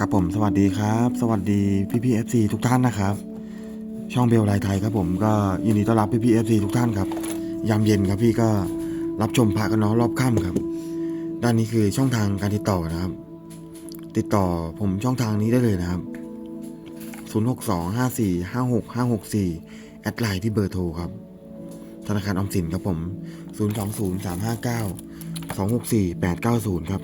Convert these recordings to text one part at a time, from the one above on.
ครับผมสวัสดีครับ สวัสดีพี่พีเอฟซีทุกท่านนะครับ ช่องเบลไลไทยครับผมก็ยินดีต้อนรับพี่พีเอฟซีทุกท่านครับยามเย็นครับพี่ก็รับชมพระกันเนาะรอบค่ำครับ ด้านนี้คือช่องทางการติดต่อนะครับ ติดต่อผมช่องทางนี้ได้เลยนะครับ 0625456564 แอดไลน์ที่เบอร์โทรครับ ธนาคารออมสินครับผม 020359264890 ครับ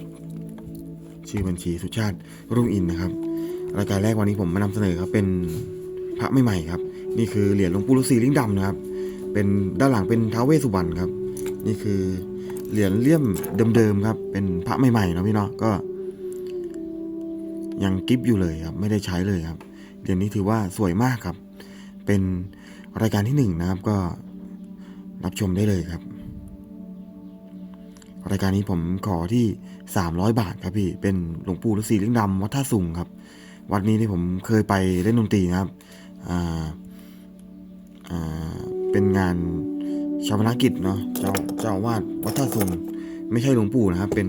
ชื่อบัญชีสุชาติรุ่งอินนะครับรายการแรกวันนี้ผมมานำเสนอครับเป็นพระใหม่ๆครับ นี่คือเหรียญหลวงปู่ฤาษีลิงดำนะครับ เป็นด้านหลังเป็นท้าวเวสสุวรรณครับ นี่คือเหรียญเลี่ยมเดิมๆครับ เป็นพระใหม่ๆนะพี่เนาะก็ ยังกิฟอยู่เลยครับ ไม่ได้ใช้เลยครับเหรียญนี้ถือว่าสวยมากครับ เป็นรายการที่หนึ่งนะครับก็รับชมได้เลยครับ รายการนี้ผมขอที่ 300 บาทครับพี่ เป็นหลวงปู่ฤาษีเลิงดำวัดท่าสุงครับ วัดนี้ที่ผมเคยไปเล่นดนตรีนะครับอ่าอ่าเป็นงานชาปนกิจเนาะเจ้าเจ้าอาวาดวัดท่าสุงไม่ใช่หลวงปู่นะครับ เป็น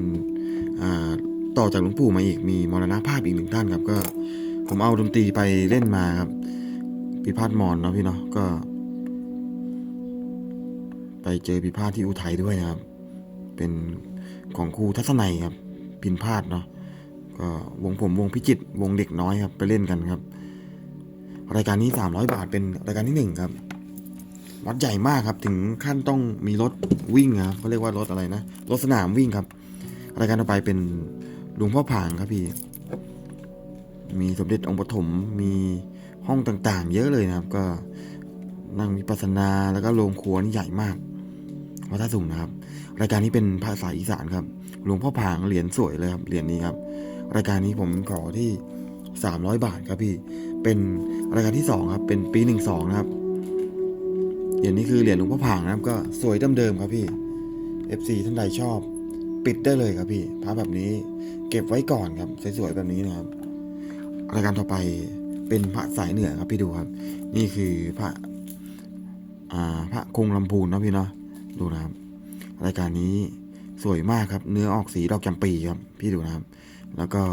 อ่าต่อจากหลวงปู่มาอีกมีมรณภาพอีกหนึ่งท่านครับ ก็ผมเอาดนตรีไปเล่นมาครับพิพาทมอนเนาะพี่เนาะก็ ไปเจอพิพาทที่อุทัยด้วยนะครับ เป็น ของครูทัศนัยครับ พินพาดเนาะก็วงผมวงพิจิตวงเด็กน้อยครับไปเล่นกันครับ รายการนี้ 300 บาทเป็นรายการที่หนึ่งครับ วัดใหญ่มากครับ ถึงขั้นต้องมีรถวิ่งครับเขาเรียกว่ารถอะไรนะรถสนามวิ่งครับ รายการต่อไปเป็นหลวงพ่อผางครับพี่ มีสมเด็จองค์ปฐมมีห้องต่างๆ เยอะเลยนะครับ ก็นั่งวิปัสสนาแล้วก็โรงครัวนี่ใหญ่มาก วัดท่าสุงนะครับ รายการนี้เป็นภาษาอีสานครับ หลวงพ่อผางเหรียญสวยเลยครับ เหรียญนี้ครับ รายการนี้ผมขอที่ 300 บาทครับพี่ เป็นรายการที่2ครับ เป็นปี 12 นะครับ เหรียญนี้คือเหรียญหลวงพ่อผางนะครับ ก็สวยเดิมๆครับพี่ FC ท่านใดชอบ ปิดได้เลยครับพี่พระแบบนี้เก็บไว้ก่อนครับ สวยๆแบบนี้นะครับ รายการต่อไปเป็นพระสายเหนือครับพี่ดูครับ นี่คือพระพระคงลำพูนนะพี่เนาะ ดูนะครับ รายการนี้สวยมากครับ เนื้อออกสีดอกจำปีครับ พี่ดูนะครับ แล้วก็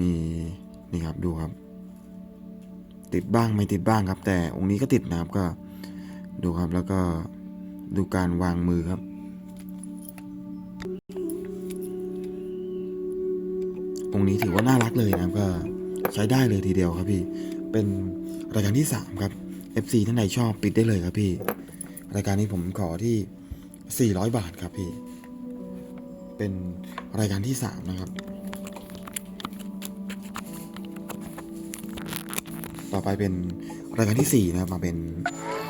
มีนี่ครับดูครับ ติดบ้างไม่ติดบ้างครับ แต่องค์นี้ก็ติดนะครับก็ดูครับแล้วก็ดูการวางมือครับ องค์นี้ถือว่าน่ารักเลยนะครับก็ใช้ได้เลยทีเดียวครับพี่ เป็นรายการที่ 3 ครับ FC ท่านใดชอบปิดได้เลยครับพี่ รายการนี้ผมขอที่ 400 บาทครับพี่ เป็นรายการที่ 3 นะครับ ต่อไปเป็นรายการที่ 4 นะครับ มาเป็น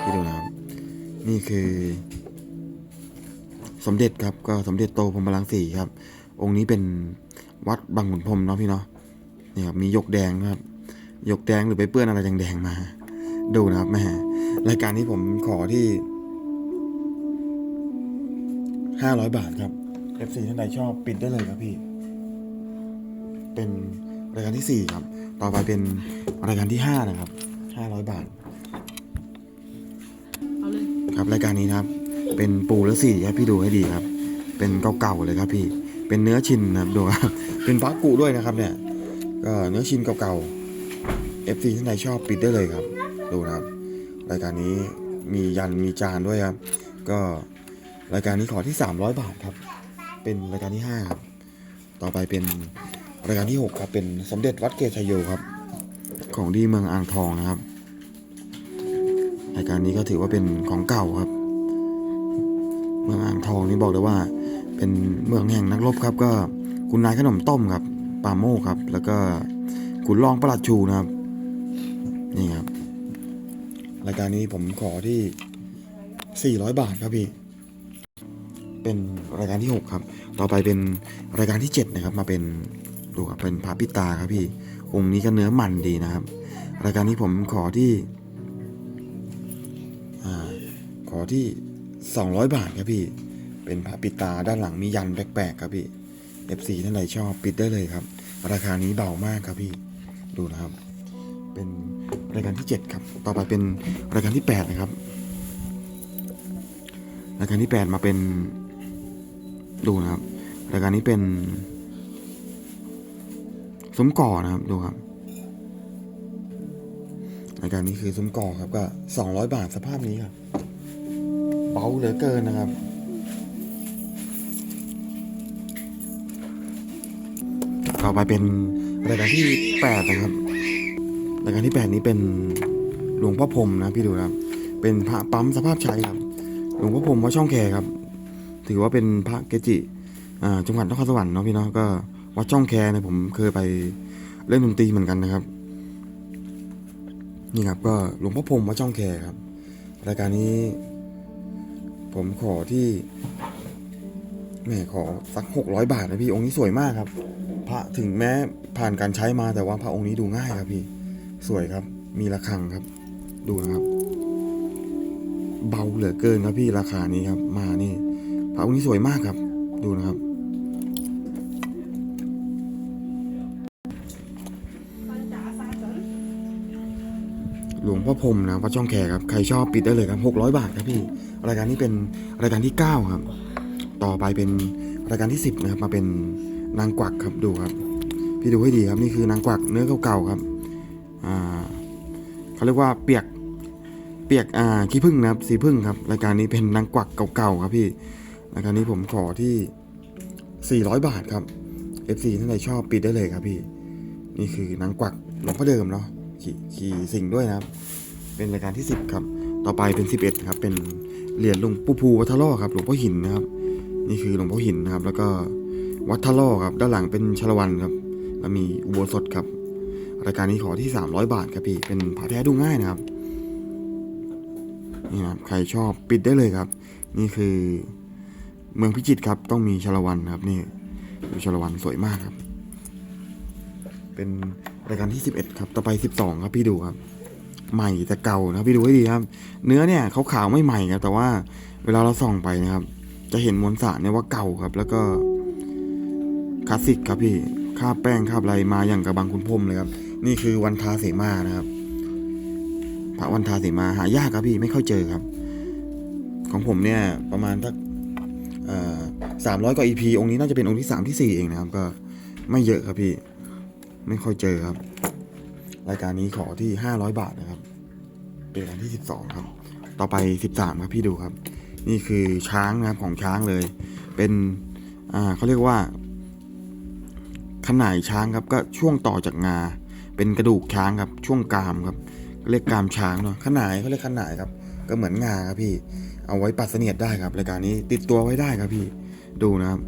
ที่ดูนะครับ นี่คือ สมเด็จครับ ก็สมเด็จโตพรหมลังสีครับ องค์นี้เป็นวัดบางขุนพรมเนาะพี่เนาะ นี่ครับ มีหยกแดงครับหยกแดงหรือไปเปื้อนอะไรแดงๆมา ดูนะครับแม่ รายการนี้ผมขอที่ ห้าร้อยบาทครับ FC ท่านใดชอบปิดได้เลยครับพี่ เป็นรายการที่สี่ครับ ต่อไปเป็นรายการที่ห้านะครับห้าร้อยบาท เอาเลย ครับรายการนี้นะครับ เป็นปูและสี่ครับพี่ดูให้ดีครับ เป็นเก่าๆเลยครับพี่ เป็นเนื้อชินนะครับดูครับ เป็นพระกุด้วยนะครับเนี่ยก็เนื้อชินเก่าๆ FC ท่านใดชอบปิดได้เลยครับ ดูนะครับ รายการนี้มียันมีจานด้วยครับ ก็ รายการนี้ขอที่ 300 บาทครับ เป็นรายการที่5ครับต่อไปเป็นรายการที่ 6 ครับเป็นสมเด็จวัดเกศชโยครับ ของดีเมืองอ่างทองนะครับ รายการนี้ก็ถือว่าเป็นของเก่าครับ เมืองอ่างทองนี่บอกเลยว่า เป็นเมืองแห่งนักรบครับ ก็คุณนายขนมต้มครับปาโมครับ แล้วก็ขุนรองประหลัดชูนะครับ นี่ครับ รายการนี้ผมขอที่ 400 บาทครับพี่ เป็นรายการที่ 6 ครับ ต่อไปเป็นรายการที่ 7 นะครับ มาเป็นดูครับเป็นพระปิตาครับพี่องค์นี้ก็เนื้อมันดีนะครับ รายการนี้ผมขอที่อขอที่ 200 บาทครับพี่ เป็นพระปิตาด้านหลังมียันแปลกๆครับพี่ FC ท่านใดชอบปิดได้เลยครับ ราคานี้เบามากครับพี่ดูนะครับ เป็นรายการที่ 7 ครับ ต่อไปเป็นรายการที่ 8 นะครับรายการที่ 8 มาเป็น ดูนะครับรายการนี้เป็นซุ้มก่อนะครับดูครับรายการนี้คือซุ้มก่อครับก็สองร้อยบาทสภาพนี้ครับเบาเหลือเกินนะครับต่อไปเป็นรายการที่แปดนะครับรายการที่แปดนี้เป็นหลวงพ่อพรมนะพี่ดูนะครับ เป็นพระปั๊มสภาพใช้ครับ หลวงพ่อพรมวัดช่องแคครับ ถือว่าเป็นพระเกจิอ่าจังหวัดนครสวรรค์เนาะพี่เนาะก็วัดช่องแคเนี่ยผมเคยไปเล่นดนตรีเหมือนกันนะครับ นี่ครับก็หลวงพ่อพรมวัดช่องแคครับ รายการนี้ ผมขอที่แม่ขอสักหกร้อยบาทนะพี่องค์นี้สวยมากครับ พระถึงแม้ผ่านการใช้มาแต่ว่าพระองค์นี้ดูง่ายครับพี่ สวยครับ มีระฆังครับ ดูนะครับ เบาเหลือเกินครับพี่ราคานี้ครับ มานี่ ระองค์นี้สวยมากครับ ดูนะครับ หลวงพ่อพรมนะวัดช่องแคครับ ใครชอบปิดได้เลยครับหกร้อยบาทครับพี่ รายการนี้เป็นรายการที่เก้าครับ ต่อไปเป็นรายการที่สิบนะครับ มาเป็นนางกวักครับดูครับ พี่ดูให้ดีครับนี่คือนางกวักเนื้อเก่าๆครับอ่าเขาเรียกว่าเปียกเปียกอ่าขี้ผึ้งนะครับสีผึ้งครับ รายการนี้เป็นนางกวักเก่าๆครับพี่ รายการนี้ผมขอที่ 400 บาทครับ FC ท่านใดชอบปิดได้เลยครับพี่ นี่คือนางกวักหลวงพ่อเดิมเนาะขี่ขี่สิงด้วยนะครับ เป็นรายการที่ 10 ครับ ต่อไปเป็น 11 ครับ เป็นเหรียญหลวงปู่ภูวัทะล่อครับหลวงพ่อหินนะครับ นี่คือหลวงพ่อหินนะครับ แล้วก็วัดทะล่อครับ ด้านหลังเป็นชลวันครับ แล้วมีอุโบสถครับ รายการนี้ขอที่ 300 บาทครับพี่ เป็นผาแท้ดูง่ายนะครับ นี่นะครับ ใครชอบปิดได้เลยครับ นี่คือ เมืองพิจิตรครับ ต้องมีชละวันครับนี่ดูชละวันสวยมากครับ เป็นรายการที่11ครับ ต่อไป12ครับพี่ดูครับ ใหม่แต่เก่านะพี่ดูให้ดีครับ เนื้อเนี่ยเขาขาวไม่ใหม่ครับแต่ว่าเวลาเราส่องไปนะครับ จะเห็นมวลสารเนี่ยว่าเก่าครับ แล้วก็คลาสสิกครับพี่คาบแป้งคาบอะไรมาอย่างกับบางคุณพรมเลยครับ นี่คือวันทาเสมานะครับพระวันทาเสมาหายากครับพี่ไม่ค่อยเจอครับ ของผมเนี่ยประมาณสัก สามร้อยกว่า EP องค์นี้น่าจะเป็นองค์ที่สามที่สี่เองนะครับ ก็ไม่เยอะครับพี่ ไม่ค่อยเจอครับ รายการนี้ขอที่ห้าร้อยบาทนะครับ เป็นอันที่สิบสองครับ ต่อไปสิบสามครับพี่ดูครับ นี่คือช้างนะครับของช้างเลย เป็นอ่าเขาเรียกว่าขนายช้างครับก็ช่วงต่อจากงา เป็นกระดูกช้างครับช่วงกรามครับเรียกกรามช้างเนาะขนายเขาเรียกขนายครับ ก็เหมือนงาครับพี่ เอาไว้ปัดเสนียดได้ครับรายการนี้ติดตัวไว้ได้ครับพี่ ดูนะครับ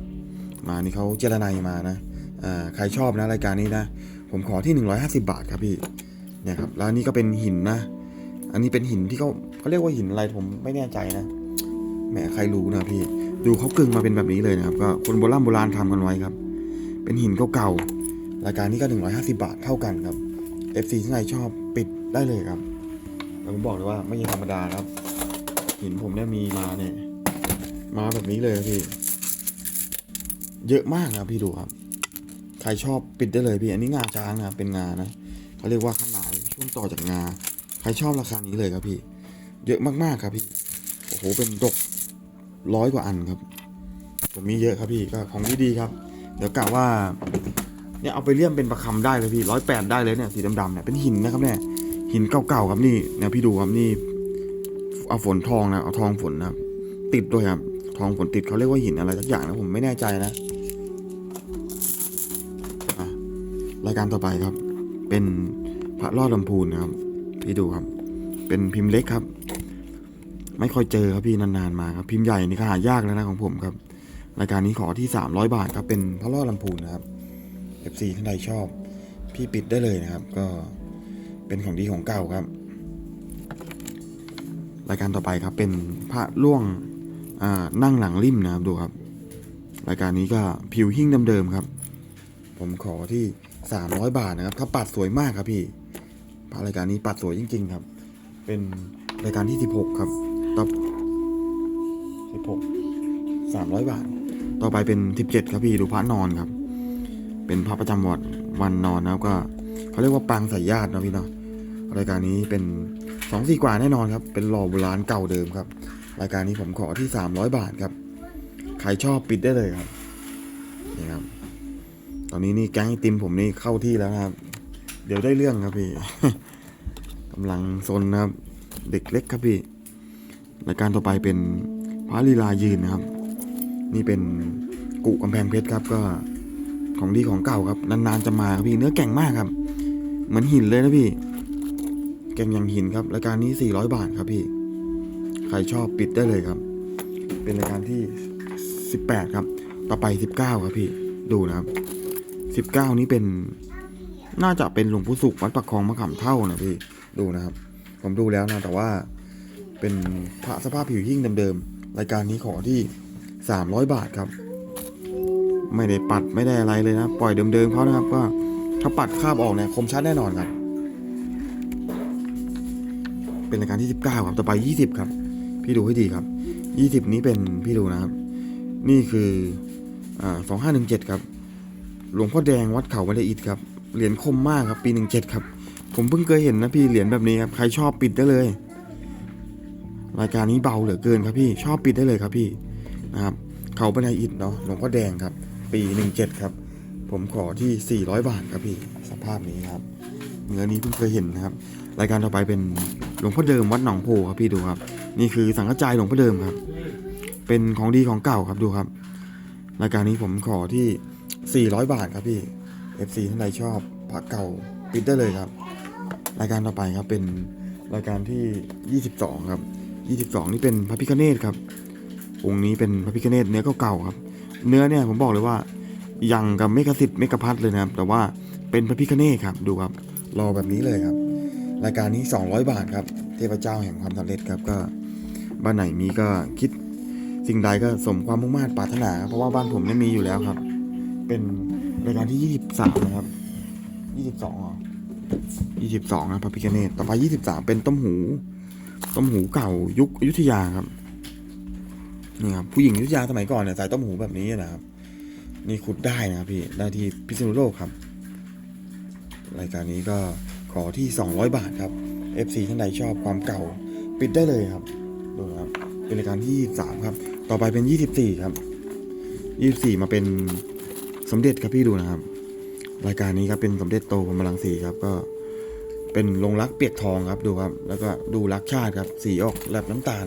มานี่เขาเจรไนมานะอ่าใครชอบนะรายการนี้นะ ผมขอที่ 150 บาทครับพี่เนี่ยครับแล้วนนี้ก็เป็นหินนะ อันนี้เป็นหินที่เขาเขาเรียกว่าหินอะไรผมไม่แน่ใจนะแหมใครรู้นะพี่ ดูเขากึ่งมาเป็นแบบนี้เลยนะครับ ก็คนโบราณโบราณทำกันไว้ครับ เป็นหินเก่าๆรายการนี้ก็ 150 บาทเท่ากันครับ FC ที่ไหนชอบปิดได้เลยครับแต่ผมบอกเลยว่าไม่ใช่ธรรมดาครับ หินผมเนี่ยมีมาเนี่ยมาแบบนี้เลยครับพี่ เยอะมากนะพี่ดูครับ ใครชอบปิดได้เลยพี่ อันนี้งาช้างนะเป็นงานะเขาเรียกว่าขนายช่วงต่อจากงา ใครชอบราคานี้เลยครับพี่ เยอะมากๆครับพี่ โอ้โห เป็นดกร้อยกว่าอันครับ ผมมีเยอะครับพี่ ก็ของดีๆครับ เดี๋ยวกะว่า เนี่ยเอาไปเลี่ยมเป็นประคำได้เลยพี่ร้อยแปดได้เลยเนี่ยสีดำๆเนี่ย เป็นหินนะครับเนี่ย หินเก่าๆครับนี่เนี่ยพี่ดูครับนี่ เอาฝนทองนะ เอาทองฝนนะติดด้วยครับ ทองฝนติดเขาเรียกว่าหินอะไรสักอย่างนะผมไม่แน่ใจนะ รายการต่อไปครับ เป็นพระรอดลำพูนนะครับพี่ดูครับ เป็นพิมพ์เล็กครับ ไม่ค่อยเจอครับพี่นานๆมาครับ พิมพ์ใหญ่นี่ก็หายากแล้วนะของผมครับ รายการนี้ขอที่ 300 บาทครับ เป็นพระรอดลำพูนนะครับ FC ท่านใดชอบ พี่ปิดได้เลยนะครับ ก็เป็นของดีของเก่าครับ รายการต่อไปครับ เป็นพระล่วงนั่งหลังริมนะครับดูครับ รายการนี้ก็ผิวหิ้งเดิมๆครับ ผมขอที่ 300 บาทนะครับ ถ้าปัดสวยมากครับพี่พระรายการนี้ปัดสวยจริง ๆ ครับ เป็นรายการที่ 16 ครับต่อ16 300 บาท ต่อไปเป็น 17 ครับพี่ดูพระนอนครับ เป็นพระประจำวัดวันนอนนะครับก็เขาเรียกว่าปางสายญาตินะพี่เนาะรายการนี้เป็นสองสี่กว่าแน่นอนครับ เป็นหล่อโบราณเก่าเดิมครับ รายการนี้ผมขอที่300บาทครับ ใครชอบปิดได้เลยครับ นี่ครับ ตอนนี้นี่แก๊งไอติมผมนี่เข้าที่แล้วครับ เดี๋ยวได้เรื่องครับพี่กำลังซนนะครับ เด็กเล็กครับพี่รายการต่อไปเป็นพระลีลายืนนะครับ นี่เป็นกุกำแพงเพชรครับก็ของดีของเก่าครับ นานๆจะมาครับพี่เนื้อแก่งมากครับ เหมือนหินเลยนะพี่ แก่งอย่างหินครับรายการนี้ 400 บาทครับพี่ ใครชอบปิดได้เลยครับ เป็นรายการที่ 18 ครับ ต่อไป 19 ครับพี่ดูนะครับ 19 นี้เป็น น่าจะเป็นหลวงปู่สุขวัดปักคลองมะขามเท่านะพี่ดูนะครับ ผมดูแล้วนะแต่ว่าเป็นพระสภาพผิวหิ้งเดิมๆรายการนี้ขอที่ 300 บาทครับ ไม่ได้ปัดไม่ได้อะไรเลยนะ ปล่อยเดิมๆเขานะครับก็ถ้าปัดคาบออกเนี่ยคมชัดแน่นอนครับ เป็นรายการที่ 19 ครับต่อไป 20 ครับ พี่ดูให้ดีครับ 20 นี้เป็นพี่ดูนะครับ นี่คืออ่า2517ครับ หลวงพ่อแดงวัดเขาบันไดอิฐครับ เหรียญคมมากครับ ปี 17 ครับ ผมเพิ่งเคยเห็นนะพี่เหรียญแบบนี้ครับ ใครชอบปิดได้เลย รายการนี้เบาเหลือเกินครับพี่ ชอบปิดได้เลยครับพี่นะครับ เขาบันไดอิฐเนาะ หลวงพ่อแดงครับ ปี 17 ครับ ผมขอที่ 400 บาทครับพี่ สภาพนี้ครับ เนื้อนี้เพิ่งเคยเห็นนะครับ รายการต่อไปเป็นหลวงพ่อเดิมวัดหนองโพครับพี่ดูครับ นี่คือสังฆจายหลวงพ่อเดิมครับ เป็นของดีของเก่าครับดูครับ รายการนี้ผมขอที่ 400 บาทครับพี่ FC ท่านใดชอบพระเก่าปิดได้เลยครับ รายการต่อไปครับเป็นรายการที่ 22 ครับ 22 นี่เป็นพระพิฆเนศครับ องค์นี้เป็นพระพิฆเนศเนื้อเก่าๆครับ เนื้อเนี่ยผมบอกเลยว่ายังกับเมกะสิทธิ์เมกะพัทเลยนะครับ แต่ว่าเป็นพระพิฆเนศครับดูครับรอแบบนี้เลยครับ รายการนี้ 200 บาทครับ เทพเจ้าแห่งความสำเร็จครับก็บ้านไหนมีก็คิดสิ่งใดก็สมความมุ่งมั่นปรารถนา เพราะว่าบ้านผมเนี่ยมีอยู่แล้วครับ เป็นรายการที่ 23 นะครับ 22เหรอ22นะพระพิฆเนศต่อไป 23 เป็นต้มหู ต้มหูเก่ายุคอยุธยาครับนี่ครับผู้หญิงอยุธยาสมัยก่อนเนี่ยใส่ต้มหูแบบนี้นะครับ นี่ขุดได้นะครับพี่ได้ที่พิษณุโลกครับ รายการนี้ก็ขอที่ 200 บาทครับ FC ท่านใดชอบความเก่า ปิดได้เลยครับดูนะครับ เป็นรายการที่ 23 ครับ ต่อไปเป็น 24 ครับ 24 มาเป็น สมเด็จครับพี่ดูนะครับ รายการนี้ครับเป็นสมเด็จโตพรมรังสีครับ ก็เป็นลงรักเปียกทองครับดูครับ แล้วก็ดูรักชาติครับ สีออกแลบน้ำตาล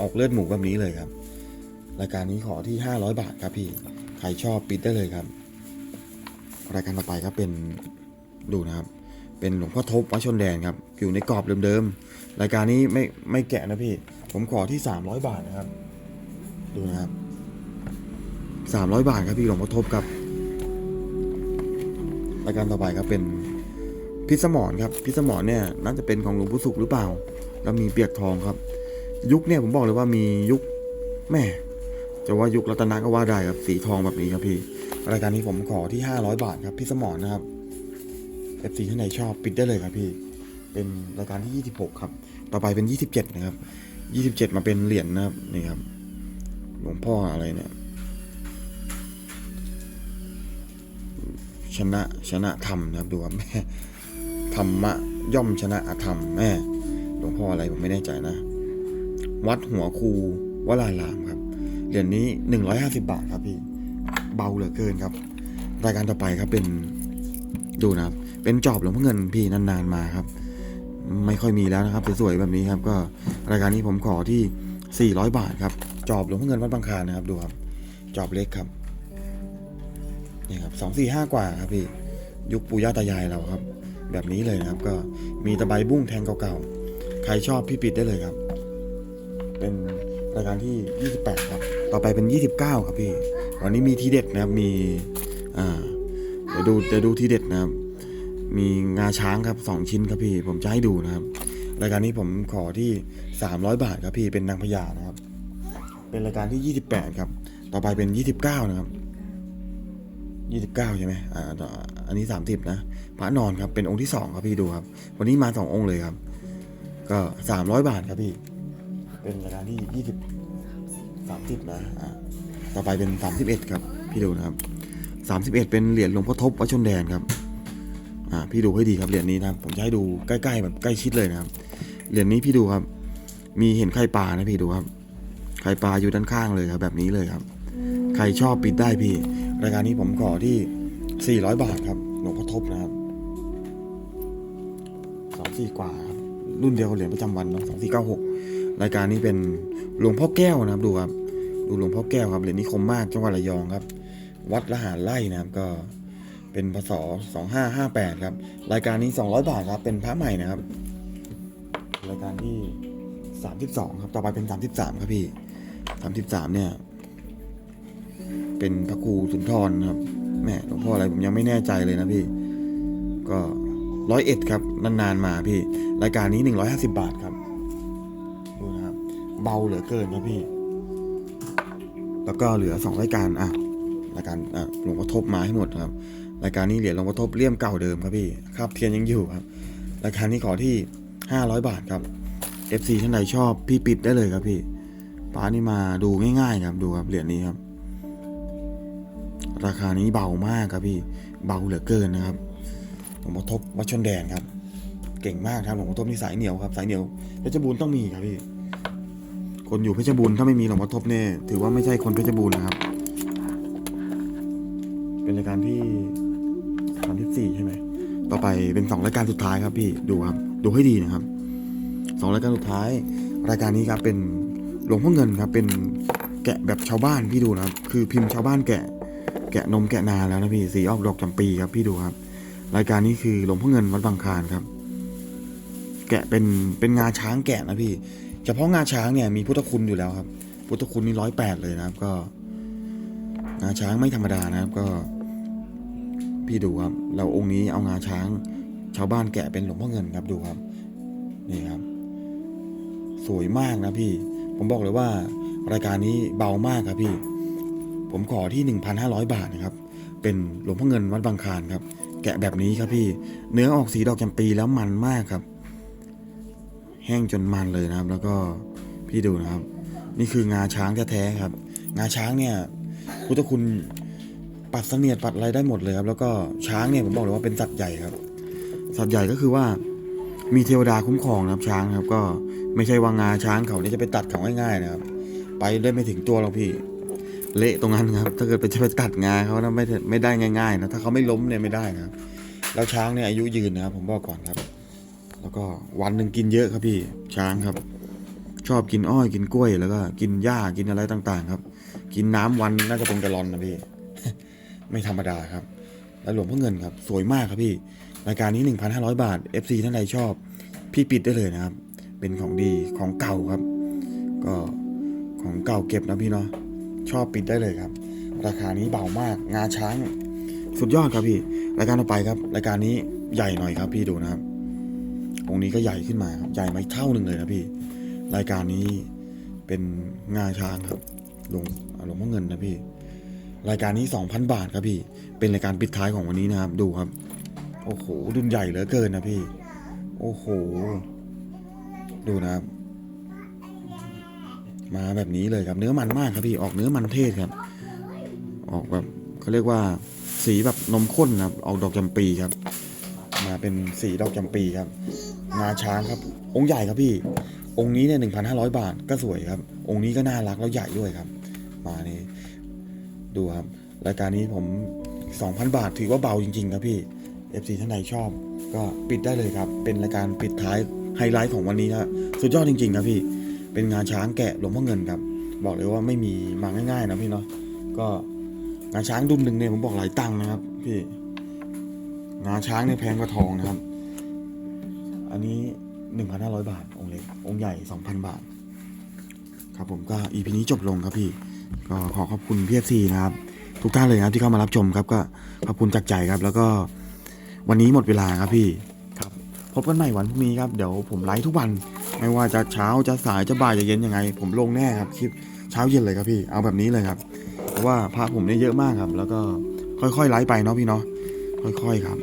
ออกเลือดหมูแบบนี้เลยครับ รายการนี้ขอที่ 500 บาทครับพี่ใครชอบปิดได้เลยครับ รายการต่อไปครับเป็นดูนะครับ เป็นหลวงพ่อทบวัดชนแดนครับ อยู่ในกรอบเดิมๆรายการนี้ไม่ไม่แกะนะพี่ ผมขอที่ 300 บาทนะครับ ดูนะครับ 300 บาทครับพี่หลวงพ่อทบครับรายการต่อไปครับเป็นพิษสมรครับพิษสมรเนี่ยน่าจะเป็นของหลวงปู่สุขหรือเปล่า แล้วมีเปียกทองครับ ยุคเนี่ยผมบอกเลยว่ามียุคแม่จะว่ายุครัตนะก็ว่าได้ครับสีทองแบบนี้ครับพี่รายการนี้ผมขอที่ 500 บาทครับพี่สมรนนะครับ FC ท่านไหนชอบปิดได้เลยครับพี่ เป็นรายการที่ 26 ครับ ต่อไปเป็น 27 นะครับ 27 มาเป็นเหรียญนะครับนี่ครับ หลวงพ่ออะไรเนี่ย ชนะชนะธรรมนะครับดูครับแม่ธรรมะย่อมชนะอธรรมแม่หลวงพ่ออะไรผมไม่แน่ใจนะ วัดหัวคูวลารามครับเหรียญนี้ 150 บาทครับพี่เบาเหลือเกินครับ รายการต่อไปครับเป็นดูนะครับ เป็นจอบหลวงพ่อเงินพี่นานๆมาครับ ไม่ค่อยมีแล้วนะครับสวยๆแบบนี้ครับ ก็รายการนี้ผมขอที่ 400 บาทครับจอบหลวงพ่อเงินวัดบางคลานนะครับดูครับจอบเล็กครับ นี่ครับสองสี่ห้ากว่าครับพี่ยุคปู่ย่าตายายเราครับ แบบนี้เลยนะครับ ก็มีตะไบบุ้งแทงเก่าๆ ใครชอบพี่ปิดได้เลยครับ เป็นรายการที่ 28 ครับ ต่อไปเป็น 29 ครับพี่ วันนี้มีทีเด็ดนะครับ มีอ่าเดี๋ยวดูเดี๋ยวดูทีเด็ดนะครับ มีงาช้างครับ 2 ชิ้นครับพี่ ผมจะให้ดูนะครับ รายการนี้ผมขอที่ 300 บาทครับพี่ เป็นนางพญานะครับ เป็นรายการที่ 28 ครับ ต่อไปเป็น 29 นะครับ 29 ใช่ไหมอ่าอันนี้ 30 นะพระนอนครับ เป็นองค์ที่ 2 ครับพี่ดูครับ วันนี้มา 2 องค์เลยครับ ก็ 300 บาทครับพี่ เป็นรายกาที่ 20 30 นะอ่าต่อไปเป็น 31 ครับ พี่ดูนะครับ 31 เป็นเหรียญหลวงพ่อทบวัดชนแดนครับอ่าพี่ดูให้ดีครับเหรียญนี้นะครับ ผมจะให้ดูใกล้ๆแบบใกล้ชิดเลยนะครับ เหรียญนี้พี่ดูครับ มีเห็นไข่ปลานะพี่ดูครับ ไข่ปลาอยู่ด้านข้างเลยครับ แบบนี้เลยครับ ใครชอบปิดได้พี่ รายการนี้ผมขอที่สี่ร้อยบาทครับ หลวงพ่อทบนะครับสองสี่กว่าครับ รุ่นเดียวกับเหรียญประจำวันเนาะสองสี่เก้าหกรายการนี้เป็นหลวงพ่อแก้วนะครับ ดูครับ ดูหลวงพ่อแก้วครับ เหรียญนิคมมากจังหวัดระยองครับ วัดละหารไร่นะครับ ก็เป็นพศสองห้าห้าแปดครับ รายการนี้สองร้อยบาทครับ เป็นพระใหม่นะครับ รายการที่สามสิบสองครับ ต่อไปเป็นสามสิบสามครับพี่สามสิบสามเนี่ย เป็นพระครูสุนทรนะครับแม่หลวงพ่ออะไรผมยังไม่แน่ใจเลยนะพี่ ก็ร้อยเอ็ดครับนานๆมาพี่ รายการนี้หนึ่งร้อยห้าสิบบาทครับดูนะครับ เบาเหลือเกินครับพี่ แล้วก็เหลือสองรายการอะรายการอะหลวงพ่อทบมาให้หมดครับ รายการนี้เหรียญหลวงพ่อทบเลี่ยมเก่าเดิมครับพี่คราบเทียนยังอยู่ครับ รายการนี้ขอที่ห้าร้อยบาทครับ FC ท่านใดชอบพี่ปิดได้เลยครับพี่ป้านี่มาดูง่ายๆครับดูครับเหรียญนี้ครับ ราคานี้เบามากครับพี่ เบาเหลือเกินนะครับหลวงพ่อทบวัชนแดนครับ เก่งมากครับหลวงพ่อทบนี่สายเหนียวครับ สายเหนียวเพชรบูรณ์ต้องมีครับพี่ คนอยู่เพชรบูรณ์ถ้าไม่มีหลวงพ่อทบเนี่ยถือว่าไม่ใช่คนเพชรบูรณ์นะครับ เป็นรายการที่สามที่สี่ใช่ไหม ต่อไปเป็นสองรายการสุดท้ายครับพี่ ดูครับ ดูให้ดีนะครับสองรายการสุดท้าย รายการนี้ครับเป็นหลวงพ่อเงินครับ เป็นแกะแบบชาวบ้านพี่ดูนะครับ คือพิมพ์ชาวบ้านแกะ แกะนมแกะนาแล้วนะพี่สีออกดอกจำปีครับพี่ดูครับ รายการนี้คือหลวงพ่อเงินวัดบางคานครับ แกะเป็นเป็นงาช้างแกะนะพี่ เฉพาะงาช้างเนี่ยมีพุทธคุณอยู่แล้วครับ พุทธคุณนี่ร้อยแปดเลยนะครับ ก็ งาช้างไม่ธรรมดานะครับ ก็ พี่ดูครับ เราองค์นี้เอางาช้าง ชาวบ้านแกะเป็นหลวงพ่อเงินครับดูครับ นี่ครับ สวยมากนะพี่ ผมบอกเลยว่า รายการนี้เบามากครับพี่ ผมขอที่ 1,500 บาทนะครับ เป็นหลวงพ่อเงินวัดบางคานครับ แกะแบบนี้ครับพี่ เนื้อออกสีดอกจำปีแล้วมันมากครับ แห้งจนมันเลยนะครับ แล้วก็พี่ดูนะครับ นี่คืองาช้างแท้ๆครับ งาช้างเนี่ยพุทธคุณปัดเสนียดปัดอะไรได้หมดเลยครับ แล้วก็ช้างเนี่ยผมบอกเลยว่าเป็นสัตว์ใหญ่ครับ สัตว์ใหญ่ก็คือว่ามีเทวดาคุ้มครองนะครับช้างครับ ก็ไม่ใช่ว่างาช้างเขาเนี่ยจะไปตัดเขาง่ายๆนะครับ ไปได้ไม่ถึงตัวหรอกพี่ เละตรงนั้นครับ ถ้าเกิดไปจะไปตัดงาเขานะไม่ไม่ได้ง่ายๆนะถ้าเขาไม่ล้มเนี่ยไม่ได้นะครับแล้วช้างเนี่ยอายุยืนนะครับผมบอกก่อนครับ แล้วก็วันหนึ่งกินเยอะครับพี่ช้างครับ ชอบกินอ้อยกินกล้วยแล้วก็ กินหญ้ากินอะไรต่างๆ ครับ กินน้ำวันน่าจะเป็นกะลอนนะพี่ไม่ธรรมดาครับ แล้วหลวงพ่อเงินครับ สวยมากครับพี่รายการนี้ 1,500 บาท FC ท่านใดชอบ พี่ปิดได้เลยนะครับ เป็นของดีของเก่าครับ ก็ของเก่าเก็บนะพี่เนาะ ชอบปิดได้เลยครับ ราคานี้เบามากงาช้าง สุดยอดครับพี่ รายการต่อไปครับ รายการนี้ใหญ่หน่อยครับ พี่ดูนะครับองค์นี้ก็ใหญ่ขึ้นมาครับใหญ่มาเท่าหนึ่งเลยนะพี่ รายการนี้เป็นงาช้างครับหลวงหลวงพ่อเงินนะพี่ รายการนี้ 2,000 บาทครับพี่ เป็นรายการปิดท้ายของวันนี้นะครับ ดูครับ โอ้โหรุ่นใหญ่เหลือเกินนะพี่ โอ้โห ดูนะครับ มาแบบนี้เลยครับเนื้อมันมากครับพี่ออกเนื้อมันเทศครับ ออกแบบเขาเรียกว่าสีแบบนมข้นนะครับออกดอกจำปีครับ มาเป็นสีดอกจำปีครับงาช้างครับ องค์ใหญ่ครับพี่ องค์นี้เนี่ยหนึ่งพันห้าร้อยบาทก็สวยครับ องค์นี้ก็น่ารักแล้วใหญ่ด้วยครับ มานี่ดูครับรายการนี้ผม2,000บาทถือว่าเบาจริง ๆ ครับพี่ FC ท่านใดชอบ ก็ปิดได้เลยครับ เป็นรายการปิดท้ายไฮไลท์ของวันนี้นะสุดยอดจริง ๆ ครับพี่ เป็นงานช้างแกะหลวงพ่อเงินครับ บอกเลยว่าไม่มีมาง่ายๆนะพี่เนาะก็งาช้างดุมหนึ่งเนี่ยผมบอกหลายตังค์นะครับ พี่ งาช้างเนี่ยแพงกว่าทองนะครับ อันนี้1,500บาท องค์เล็กองค์ใหญ่2,000บาท ครับผมก็ EP นี้จบลงครับพี่ ก็ขอขอบคุณพี่เอฟซีนะครับ ทุกท่านเลยนะครับที่เข้ามารับชมครับ ก็ขอบคุณจากใจครับ แล้วก็วันนี้หมดเวลาครับพี่ ครับ พบกันใหม่วันพรุ่งนี้ครับ เดี๋ยวผมไลฟ์ทุกวัน ไม่ว่าจะเช้าจะสายจะบ่ายจะเย็นยังไง ผมลงแน่ครับคลิปเช้าเย็นเลยครับพี่เอาแบบนี้เลยครับ เพราะว่าพระผมเนี่ยเยอะมากครับ แล้วก็ค่อยๆไลฟ์ไปเนาะพี่เนาะค่อยๆครับ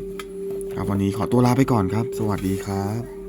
ครับวันนี้ขอตัวลาไปก่อนครับ สวัสดีครับ